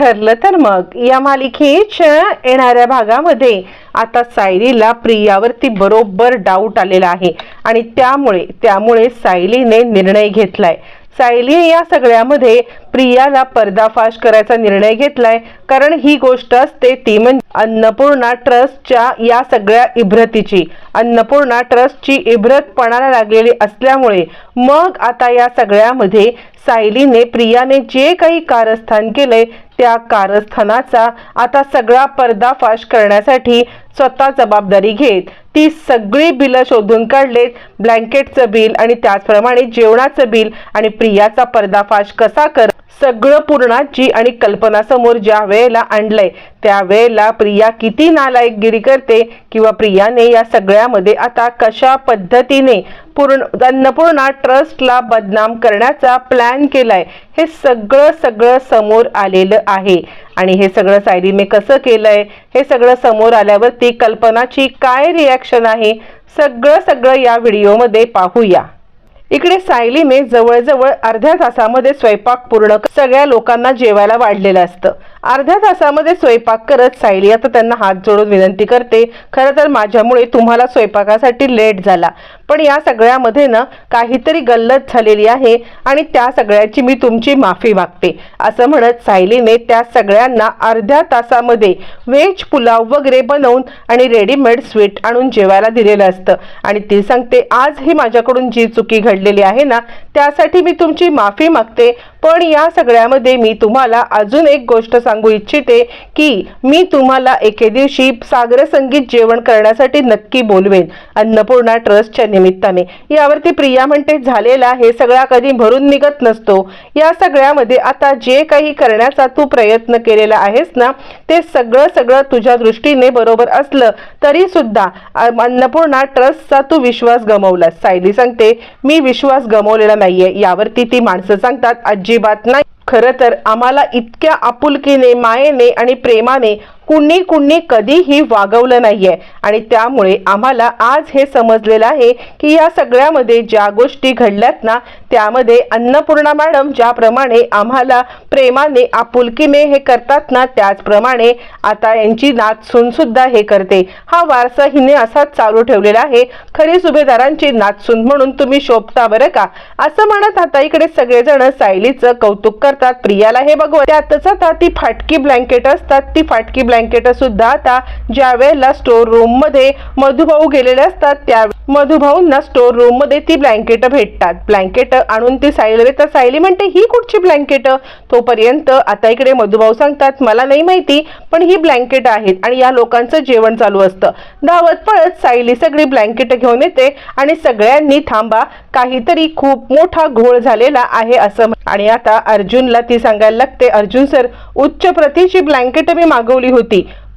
ठरलं तर मग. या मालिकेच्या येणाऱ्या भागामध्ये आता सायलीला प्रियावरती बरोबर डाऊट आलेला आहे. आणि त्यामुळे त्यामुळे सायलीने निर्णय घेतलाय. सायली या सगळ्यामध्ये प्रियाला पर्दाफाश करायचा निर्णय घेतलाय. कारण ही गोष्ट असते ती म्हणजे अन्नपूर्णा ट्रस्टच्या या सगळ्या इब्रतीची. अन्नपूर्णा ट्रस्टची इब्रत पणाला लागलेली असल्यामुळे मग आता या सगळ्यामध्ये सायलीने प्रियाने जे काही कारस्थान केलंय त्या कारस्थानाचा आता सगळा पर्दाफाश करण्यासाठी स्वतः जबाबदारी घेत ती सगळी बिलं शोधून काढलेत ब्लँकेटचं बिल आणि त्याचप्रमाणे जेवणाचं बिल आणि प्रियाचा पर्दाफाश कसा कर सगळं पूर्णाची आणि कल्पनासमोर ज्या वेळेला आणलंय त्या वेळेला प्रिया किती नालायकगिरी करते किंवा प्रियाने या सगळ्यामध्ये आता कशा पद्धतीने पूर्ण अन्नपूर्णा ट्रस्टला बदनाम करण्याचा प्लॅन केलाय. हे सगळं सगळं समोर आलेलं आहे. आणि हे सगळं सायलीने कसं केलंय? हे सगळं समोर आल्यावरती कल्पनाची काय रिॲक्शन आहे? सगळं सगळं या व्हिडिओमध्ये पाहूया. इकडे सायलीने जवळजवळ अर्ध्या तासामध्ये स्वयंपाक पूर्ण सगळ्या लोकांना जेवायला वाढलेलं असतं. अर्ध्या तासामध्ये स्वयंपाक करत सायली आता त्यांना हात जोडून विनंती करते खरं तर माझ्यामुळे तुम्हाला स्वयंपाकासाठी लेट झाला. पण या सगळ्यामध्ये ना काहीतरी गल्लत झालेली आहे आणि त्या सगळ्याची मी तुमची माफी मागते. असं म्हणत सायलीने त्या सगळ्यांना अर्ध्या तासामध्ये व्हेज पुलाव वगैरे बनवून आणि रेडीमेड स्वीट आणून जेवायला दिलेलं असतं. आणि ती सांगते आज ही माझ्याकडून जी चुकी घडलेली आहे ना त्यासाठी मी तुमची माफी मागते. पण या सगळ्यामध्ये मी तुम्हाला अजून एक गोष्ट सांगू इच्छिते की मी तुम्हाला एके दिवशी सागर संगीत जेवण करण्यासाठी नक्की बोलवेन. अन्नपूर्णा ट्रस्टच्या निमित्ताने. यावरती प्रिया म्हणते झालेला हे सगळा कधी भरून निघत नसतो. या सगळ्यामध्ये आता जे काही करण्याचा तू प्रयत्न केलेला आहेस ना ते सगळं सगळं तुझ्या दृष्टीने बरोबर असलं तरी सुद्धा अन्नपूर्णा ट्रस्टचा तू विश्वास गमवलास. सायली सांगते मी विश्वास गमवलेला नाहीये. यावरती ती माणसं सांगतात अजिबात नाही. खरं तर आम्हाला इतक्या आपुलकीने मायेने आणि प्रेमाने कुणी कुणी कधीही वागवलं नाहीये. आणि त्यामुळे आम्हाला आज हे समजलेलं आहे की या सगळ्यामध्ये ज्या गोष्टी घडल्यात ना त्यामध्ये अन्नपूर्णा मॅडम ज्याप्रमाणे आम्हाला प्रेमाने आपुलकीने हे करतात ना त्याचप्रमाणे आता यांची नाचसून सुद्धा हे करते. हा वारसा हिने असाच चालू ठेवलेला आहे. खरी सुभेदारांची नाचसून म्हणून तुम्ही शोभता बरं का? असं म्हणत आता इकडे सगळेजण सायलीचं कौतुक करतात. प्रियाला हे बघू त्यातच आता ती फाटकी ब्लँकेट असतात. ती फाटकी ब्लँकेट सुद्धा आता ज्या वेळेला स्टोर रूममध्ये मधुभाऊ गेलेले असतात त्या मधुभाऊंना स्टोर रूममध्ये ती ब्लँकेट भेटतात. ब्लँकेट आणून ती सायली तर सायली म्हणते ही कुठची ब्लँकेट तोपर्यंत आता इकडे मधुभाऊ सांगतात मला नाही माहिती पण ही ब्लँकेट आहेत आणि या लोकांचं जेवण चालू असतं. धावत पळत सायली सगळी ब्लँकेट घेऊन येते आणि सगळ्यांनी थांबा काहीतरी खूप मोठा घोळ झालेला आहे असं आणि आता अर्जुनला ती सांगायला लागते अर्जुन सर उच्च प्रतीची ब्लँकेट मी मागवली होती.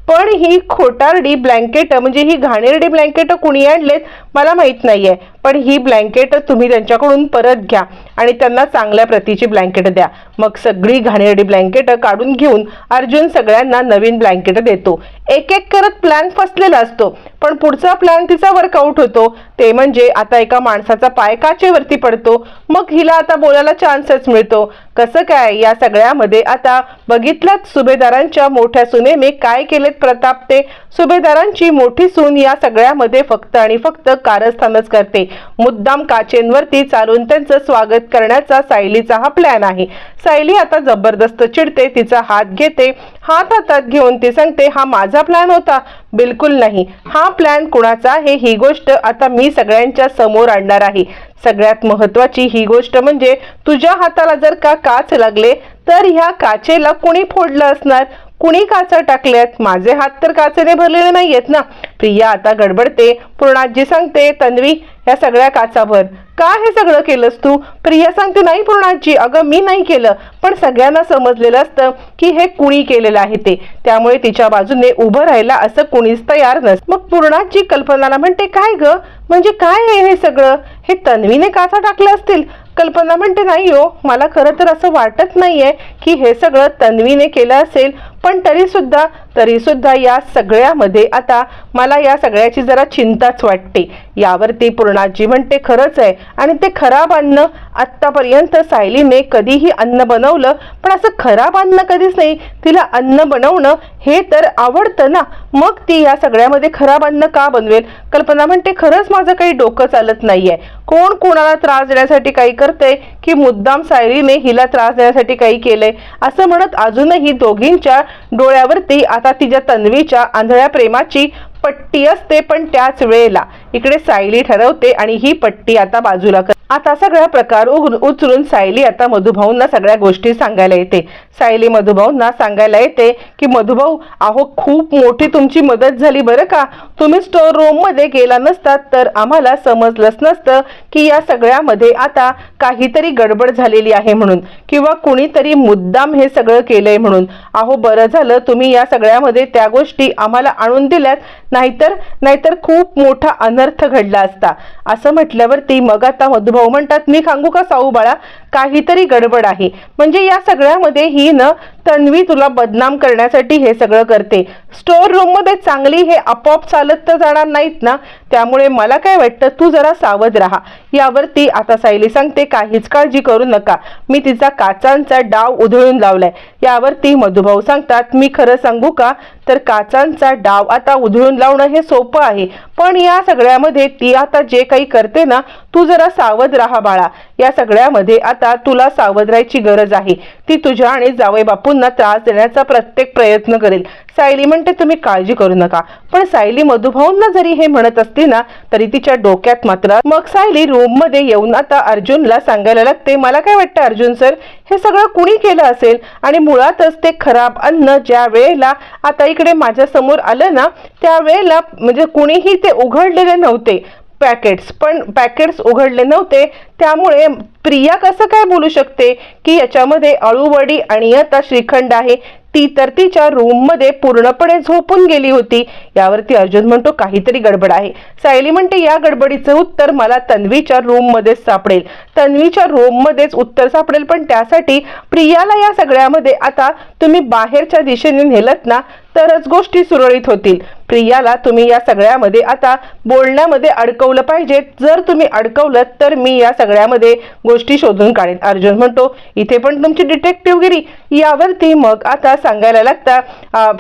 पण ही खोटारडी ब्लँकेट म्हणजे ही घाणेरडी ब्लँकेट कुणी आणलेत मला माहीत नाही आहे पण ही ब्लँकेट तुम्ही त्यांच्याकडून परत घ्या आणि त्यांना चांगल्या प्रतीची ब्लँकेट द्या. मग सगळी घाणेरडी ब्लँकेट काढून घेऊन अर्जुन सगळ्यांना नवीन ब्लँकेट देतो. एक एक करत प्लॅन फसलेला असतो. पण पुढचा प्लॅन तिचा वर्कआउट होतो. ते म्हणजे आता एका माणसाचा पाय काचेवरती पडतो. मग हिला आता बोलायला चान्सच मिळतो. कसं काय? या सगळ्यामध्ये आता बघितलं सुभेदारांच्या मोठ्या सुनेने काय केलेत प्रताप ते? सुभेदारांची मोठी सून या सगळ्यामध्ये फक्त आणि फक्त कारस्थानच करते. मुद्दाम काचेंवरती चालून त्यांचं स्वागत करण्याचा सायलीचा हा प्लॅन आहे. सायली आता जबरदस्त चिडते तिचा हात घेते हात हातात घेऊन ती सांगते हा माझा प्लॅन होता. बिलकुल नाही. हा प्लॅन कुणाचा आहे? ही गोष्ट आता मी सगळ्यांच्या समोर आणणार आहे. सगळ्यात महत्वाची ही गोष्ट म्हणजे तुझ्या हाताला जर का काच लागले तर ह्या काचेला कुणी फोडलं असणार? कुणी काचा टाकल्यात माझे हात तर काचेने भरलेले नाहीयेत ना. प्रिया आता गडबडते. पूर्णाजी सांगते तन्वी या सगळ्या काचा भर का हे सगळं केलंस तू? प्रिया सांगते नाही पूर्णाजी अगं मी नाही केलं. पण सगळ्यांना समजलेलं असतं की हे कुणी केलेलं आहे ते. त्यामुळे तिच्या बाजूने उभं राहायला असं कुणीच तयार नस मग पूर्णाजी कल्पनाला म्हणते काय ग? म्हणजे काय आहे हे सगळं? हे तन्वीने काचा टाकल्या असतील? कल्पना म्हणते नाही हो मला खरं तर असं वाटत नाहीये की हे सगळं तन्वीने केलं असेल. पण तरी सुद्धा तरी सुद्धा या सगळ्यामध्ये आता मला या सगळ्याची जरा चिंताच वाटते. यावरती पूर्णाजी म्हणते खरंच आहे. आणि ते खराब अन्न आत्तापर्यंत सायलीने कधीही अन्न बनवलं पण असं खराब अन्न कधीच नाही. तिला अन्न बनवणं हे तर आवडतं ना. मग ती या सगळ्यामध्ये खराब अन्न का बनवेल? कल्पना म्हणते खरंच माझं काही डोकं चालत नाही आहे कोण कोणाला त्रास देण्यासाठी काही करते की मुद्दाम सायलीने हिला त्रास देण्यासाठी काही केलंय? असं म्हणत अजूनही दोघींच्या डोळ्यावरती आता तिच्या तन्वीच्या आंधळ्या प्रेमाची पट्टी असते पण त्याच वेळेला इकडे सायली ठरवते आणि ही पट्टी आता बाजूला कर. आता सगळा प्रकार उचलून सायली आता मधुभाऊंना सगळ्या गोष्टी सांगायला येते. सायली मधुभाऊंना सांगायला येते की मधुभाऊ अहो खूप मोठी तुमची मदत झाली बरं का? तुम्ही स्टोर रूममध्ये गेला नसतात तर आम्हाला समजलंच नसतं की या सगळ्यामध्ये आता काहीतरी गडबड झालेली आहे म्हणून किंवा कुणीतरी मुद्दाम हे सगळं केलंय म्हणून. अहो बरं झालं तुम्ही या सगळ्यामध्ये त्या गोष्टी आम्हाला आणून दिल्यात. नाहीतर नाहीतर खूप मोठा अनर्थ घडला असता. असं म्हटल्यावरती मग आता मधुभाऊ म्हणतात मी सांगू का साऊ बाळा? काहीतरी गडबड आहे. म्हणजे या सगळ्यामध्ये ही न तन्वी तुला बदनाम करण्यासाठी हे सगळं करते. स्टोर रूममध्ये चांगली हे आपोआप चालत तर जाणार नाहीत ना? त्यामुळे मला काय वाटतं तू जरा सावध राहा. यावरती आता सायली सांगते काहीच काळजी करू नका. मी तिचा काचांचा डाव उधळून लावलाय. यावरती मधुभाऊ सांगतात मी खरं सांगू का? तर काचांचा डाव आता उधळून लावणं हे सोपं आहे. पण या सगळ्यामध्ये ती आता जे काही करते ना तू जरा सावध राहा बाळा. या सगळ्यामध्ये आता तुला सावध राहायची गरज आहे. ती तुझ्या आणि जावई बापूंना त्रास देण्याचा प्रत्येक प्रयत्न करेल. सायली म्हणते तुम्ही काळजी करू नका. पण सायली मधुभाऊंना जरी हे म्हणत असते ना तरी तिच्या डोक्यात मात्र मग सायली रूममध्ये येऊन आता अर्जुनला सांगायला लागते मला काय वाटतं अर्जुन सर हे सगळं कुणी केलं असेल? आणि मुळातच ते खराब अन्न ज्या वेळेला आता इकडे माझ्यासमोर आलं ना त्यावेळेला म्हणजे कुणीही ते उघडलेले नव्हते. पॅकेट्स पण पॅकेट्स उघडले नव्हते. त्यामुळे प्रिया कसं काय बोलू शकते की याच्यामध्ये अळूवडी आणि आता श्रीखंड आहे. ती तर तिच्या रूममध्ये पूर्णपणे झोपून गेली होती. यावरती अर्जुन म्हणतो काहीतरी गडबड आहे. सायली म्हणते या गडबडीचं उत्तर मला तन्वीच्या रूममध्येच सापडेल. तन्वीच्या रूममध्येच उत्तर सापडेल पण त्यासाठी प्रियाला या सगळ्यामध्ये आता तुम्ही बाहेरच्या दिशेने नेलत ना तरच गोष्टी सुरळीत होतील. प्रियाला तुम्ही या सगळ्यामध्ये आता बोलण्यामध्ये अडकवलं पाहिजे. जर तुम्ही अडकवलं तर मी या सगळ्यामध्ये गोष्टी शोधून काढेन. अर्जुन म्हणतो इथे पण तुमची डिटेक्टिव्हगिरी यावरती मग आता सांगायला लागता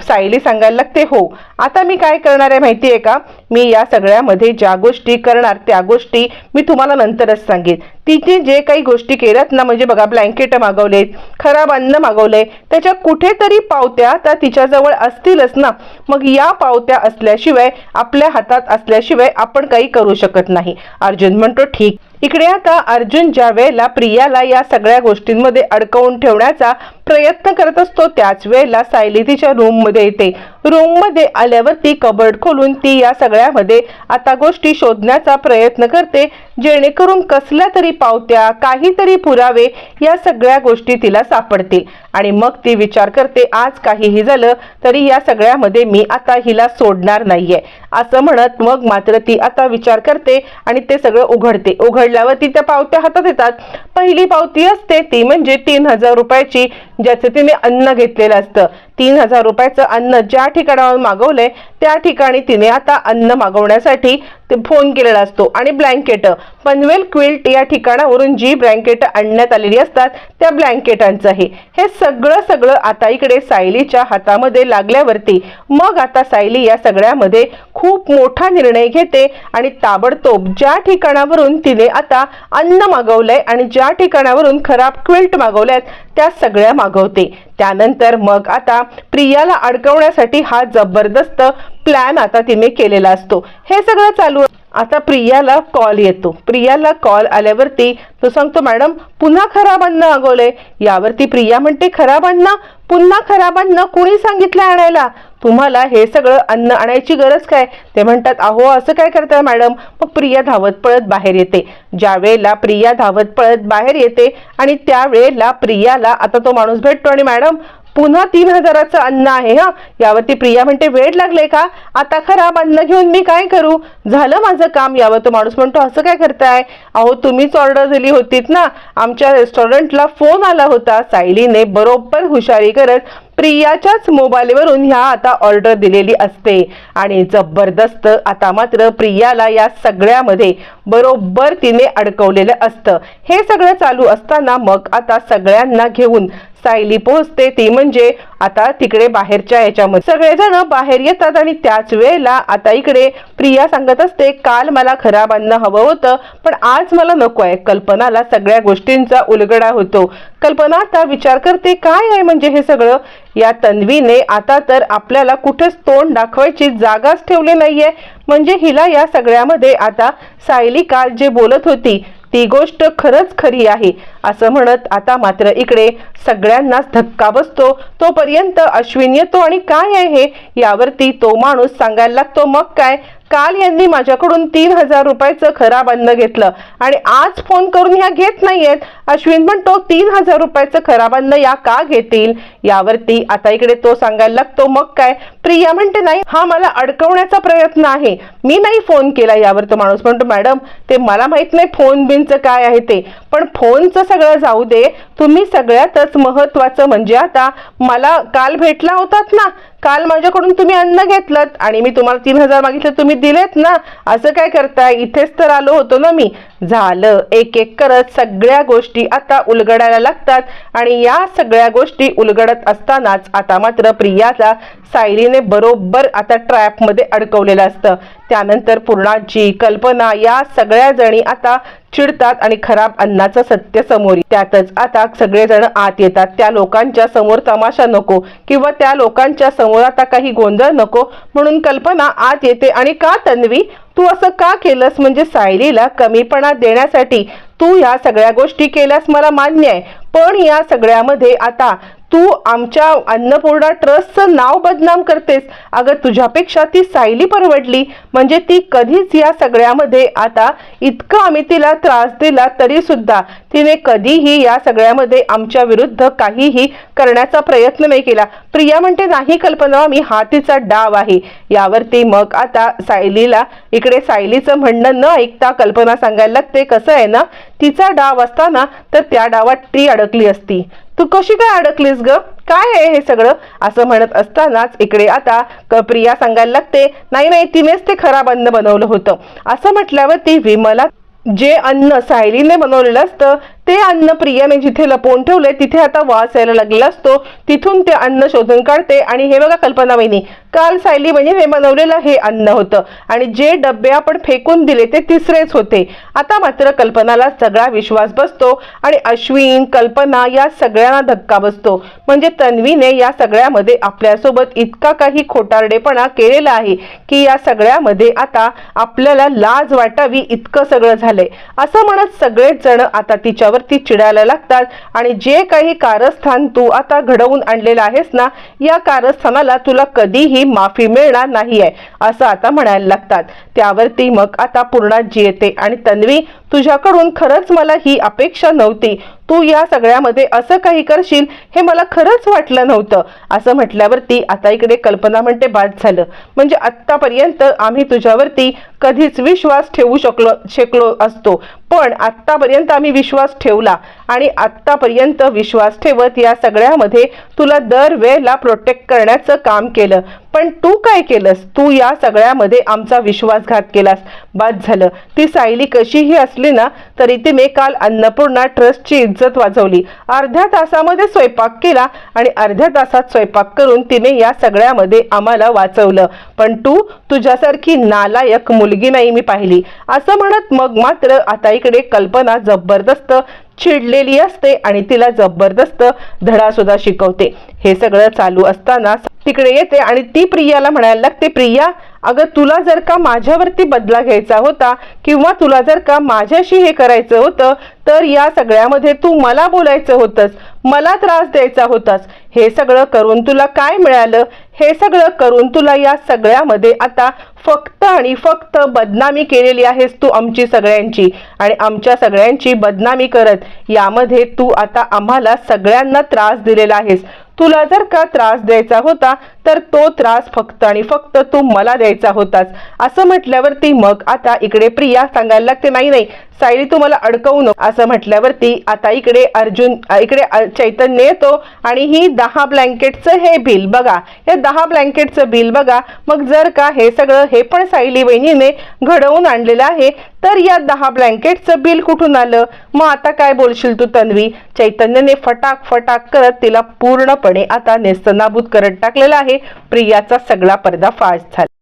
सायली सांगायला लागते हो आता मी काय करणार आहे माहिती आहे का? मी या सगळ्यामध्ये ज्या गोष्टी करणार त्या गोष्टी मी तुम्हाला नंतरच सांगेन. तिने जे काही गोष्टी केल्यात ना म्हणजे बघा ब्लँकेट मागवलेत खराब अन्न मागवलंय त्याच्या कुठेतरी पावत्या त्या तिच्याजवळ असतीलच ना. मग या पावत्या असल्याशिवाय आपल्या हातात असल्याशिवाय आपण काही करू शकत नाही. अर्जुन म्हणतो ठीक. इकडे आता अर्जुन ज्या वेळेला प्रियाला या सगळ्या गोष्टींमध्ये अडकवून ठेवण्याचा प्रयत्न करत असतो त्याच वेळेला सायली तिच्या रूममध्ये येते. रूममध्ये आल्यावर ती कबर्ड खोलून ती या सगळ्यामध्ये आता गोष्टी शोधण्याचा प्रयत्न करते जेणेकरून कसल्या तरी पावत्या काहीतरी पुरावे या सगळ्या गोष्टी तिला सापडतील. आणि मग ती विचार करते आज काहीही झालं तरी या सगळ्यामध्ये मी आता हिला सोडणार नाहीये. असं म्हणत मग मात्र ती आता विचार करते आणि ते सगळं उघडते. उघडल्यावर ती त्या पावत्या हातात येतात. पहिली पावती असते ती म्हणजे तीन हजार रुपयाची. ज्याचं तिने अन्न घेतलेलं असतं. तीन हजार रुपयाचं अन्न ज्या ठिकाणावर मागवलंय त्या ठिकाणी तिने आता अन्न मागवण्यासाठी ते फोन केलेला असतो आणि ब्लँकेट. पनवेल क्विल्ट या ठिकाणावरून जी ब्लँकेट आणण्यात आलेली असतात त्या ब्लँकेटांचं आहे हे सगळं सगळं आता इकडे सायलीच्या हातामध्ये लागल्यावरती. मग आता सायली या सगळ्यामध्ये खूप मोठा निर्णय घेते आणि ताबडतोब ज्या ठिकाणावरून तिने आता अन्न मागवलंय आणि ज्या ठिकाणावरून खराब क्विल्ट मागवल्यात त्या सगळ्या मागवते. त्यानंतर मग आता प्रियाला अडकवण्यासाठी हा जबरदस्त प्लॅन आता तिने केलेला असतो. हे सगळं चालू आता प्रियाला कॉल येतो. प्रियाला कॉल आल्यावरती तो सांगतो मॅडम पुन्हा खराब अन्न मागवलंय यावरती प्रिया म्हणते खराब अन्न? पुन्हा खराब अन्न? कुणी सांगितलं आणायला? तुम्हाला हे सगळं अन्न आणायची गरज काय? ते म्हणतात अहो असं काय करताय मॅडम? मग प्रिया धावत पळत बाहेर येते. ज्या वेळेला प्रिया धावत पळत बाहेर येते आणि त्यावेळेला प्रियाला आता तो माणूस भेटतो आणि मॅडम पुन्हा तीन हजाराचं अन्न आहे हा? यावरती प्रिया म्हणते वेळ लागले का? आता खराब अन्न घेऊन मी काय करू? झालं माझं काम? यावर तो माणूस म्हणतो असं काय करताय? अहो तुम्हीच ऑर्डर दिली होतीत ना? आमच्या रेस्टॉरंटला फोन आला होता. सायलीने बरोबर हुशारी करत प्रियाच्याच मोबाईलवरून ह्या आता ऑर्डर दिलेली असते. आणि जबरदस्त आता मात्र प्रियाला या सगळ्यामध्ये बरोबर तिने अडकवलेलं असतं. हे सगळं चालू असताना मग आता सगळ्यांना घेऊन सायली पोहोचते. ती म्हणजे आता तिकडे बाहेरच्या याच्यामध्ये. सगळेजण बाहेर येतात आणि त्याच वेळेला आता इकडे प्रिया सांगत असते काल मला खराब अन्न हवं होतं पण आज मला नको आहे. कल्पनाला सगळ्या गोष्टींचा उलगडा होतो. कल्पना आता विचार करते काय आहे म्हणजे हे सगळं? या तन्वीने आता तर आपल्याला कुठेच तोंड दाखवायची जागाच ठेवली नाहीये. म्हणजे हिला या सगळ्यामध्ये आता सायली काल जे बोलत होती ती गोष्ट खरंच खरी आहे असं म्हणत आता मात्र इकडे सगळ्यांनाच धक्का बसतो. तोपर्यंत अश्विन येतो आणि काय आहे हे यावरती तो माणूस सांगायला लागतो मग काय? काल यांनी माझ्याकडून तीन हजार रुपयाचं खराब अन्न घेतलं. आणि आज फोन करून ह्या घेत नाहीयेत. अश्विन म्हणतो तीन हजार रुपयाचं खराब अन्न या का घेतील? यावरती आता इकडे तो सांगायला लागतो मग काय? प्रिया म्हणते नाही हा मला अडकवण्याचा प्रयत्न आहे. मी नाही फोन केला यावर तो माणूस. म्हणतो मॅडम ते मला माहीत नाही फोन बिनचं काय आहे ते. पण फोनचं सगळं जाऊ दे. तुम्ही सगळ्यातच महत्वाचं म्हणजे आता मला काल भेटला होतात ना काल माझ्याकडून तुम्ही अन्न घेतलं आणि मी तुम्हाला तीन हजार मागितले तुम्ही दिलेत ना? असं काय करताय? इथेच तर आलो होतो ना मी. झालं. एक एक करत सगळ्या गोष्टी आता उलगडायला लागतात आणि या सगळ्या गोष्टी उलगडत असतानाच आता मात्र प्रियाचा सायलीने बरोबर आता ट्रॅपमध्ये अडकवलेलं असतं. त्यानंतर पूर्णाची कल्पना या सगळ्या जणी आता चिडतात आणि खराब अन्नाचं सत्य समोर त्यातच आता सगळेजण आत येतात. त्या लोकांच्या समोर तमाशा नको किंवा त्या लोकांच्या समोर आता काही गोंधळ नको म्हणून कल्पना आत येते. आणि का तन्वी? तू असं का केलंस? म्हणजे सायलीला कमीपणा देण्यासाठी तू ह्या सगळ्या गोष्टी केल्यास मला मान्य आहे. पण या सगळ्यामध्ये आता तू आमच्या अन्नपूर्णा ट्रस्टचं नाव बदनाम करतेस. अगं तुझ्यापेक्षा ती सायली परवडली. म्हणजे ती कधीच या सगळ्यामध्ये आता इतकं आम्ही तिला त्रास दिला तरी सुद्धा. तिने कधीही या सगळ्यामध्ये आमच्या विरुद्ध काहीही करण्याचा प्रयत्न नाही केला. प्रिया म्हणते नाही कल्पना मी हा तिचा डाव आहे. यावरती मग आता सायलीला इकडे सायलीचं म्हणणं न ऐकता कल्पना सांगायला लागते कसं आहे ना तिचा डाव असताना तर त्या डावात ती अडकली असती. तू कशी काय अडकलीस ग? काय आहे हे सगळं? असं म्हणत असतानाच इकडे आता क- प्रिया सांगायला लागते नाही नाही तिनेच ते खराब अन्न बनवलं होतं. असं म्हटल्यावर ती विमला जे अन्न सायलीने बनवलेलं असतं ते अन्न प्रियाने जिथे लपवून ठेवले तिथे आता वास यायला लागलेला असतो. तिथून ते अन्न शोधून काढते आणि हे बघा कल्पना वहिनी काल सायली म्हणजे हे बनवलेलं हे अन्न होतं. आणि जे डबे आपण फेकून दिले ते तिसरेच होते. आता मात्र कल्पनाला सगळा विश्वास बसतो आणि अश्विन कल्पना या सगळ्यांना धक्का बसतो. म्हणजे तन्वीने या सगळ्यामध्ये आपल्यासोबत इतका काही खोटारडेपणा केलेला आहे की या सगळ्यामध्ये आता आपल्याला लाज वाटावी इतकं सगळं झालं. झाले. असं म्हणत सगळेच जण आता तिच्यावरती चिडायला लागतात. आणि जे काही कारस्थान तू आता घडवून आणलेलं आहेस ना या कारस्थानाला तुला कधीही माफी मिळणार नाही आहे असं आता म्हणायला लागतात. त्यावरती मग आता पूर्णाजी येते. आणि तन्वी तुझ्याकडून खरंच मला ही अपेक्षा नव्हती. तू या सगळ्यामध्ये असं काही करशील हे मला खरंच वाटलं नव्हतं. असं म्हटल्यावरती आता इकडे कल्पना म्हणते बाद झालं. म्हणजे आत्तापर्यंत आम्ही तुझ्यावरती कधीच विश्वास ठेवू शकलो शकलो असतो. पण आत्तापर्यंत आम्ही विश्वास ठेवला आणि आत्तापर्यंत विश्वास ठेवत या सगळ्यामध्ये तुला दरवेळेला प्रोटेक्ट करण्याचं काम केलं. पण तू काय केलंस? तू या सगळ्यामध्ये आमचा विश्वासघात केलास. बाद झालं. ती सायली कशीही असली ना तरी तिने काल अन्नपूर्णा ट्रस्टची इज्जत वाजवली. अर्ध्या तासामध्ये स्वयंपाक केला आणि अर्ध्या तासात स्वयंपाक करून तिने या सगळ्यामध्ये आम्हाला वाचवलं. पण तू तुझ्यासारखी नालायक मुलगी नाही मी पाहिली. असं म्हणत मग मात्र आता इकडे कल्पना जबरदस्त चिडलेली असते आणि तिला जबरदस्त धडा सुद्धा शिकवते. हे सगळं चालू असताना तिकडे येते आणि ती प्रियाला म्हणायला लागते प्रिया अगं तुला जर का माझ्यावरती बदला घ्यायचा होता किंवा तुला जर का माझ्याशी हे करायचं होतं तर या सगळ्यामध्ये तू मला बोलायचं होतंस मला त्रास द्यायचा होतास. हे सगळं करून तुला काय मिळालं? हे सगळं करून तुला या सगळ्यामध्ये आता फक्त आणि फक्त बदनामी केलेली आहेस तू आमची सगळ्यांची. आणि आमच्या सगळ्यांची बदनामी करत यामध्ये तू आता आम्हाला सगळ्यांना त्रास दिलेला आहेस. तुला जर का त्रास द्यायचा होता तर तो त्रास फक्त आणि फक्त तू मला द्यायचा होतास असं म्हटल्यावरती मग आता इकडे प्रिया सांगायला लागते नाही नाही सायली तू मला अडकवू नको. असं म्हटल्यावरती आता इकडे अर्जुन इकडे चैतन्य येतो आणि ही दहा ब्लँकेटचं हे बिल बघा. हे दहा ब्लँकेटचं बिल बघा. मग जर का हे सगळं हे पण सायली वहिनीने घडवून आणलेलं आहे तर या दहा ब्लँकेटचं बिल कुठून आलं? मग आता काय बोलशील तू तन्वी? चैतन्यने फटाक फटाक करत तिला पूर्णपणे आता नेस्तनाबूत करत टाकलेला आहे. प्रियाचा सगळा पर्दा फास्ट झाला.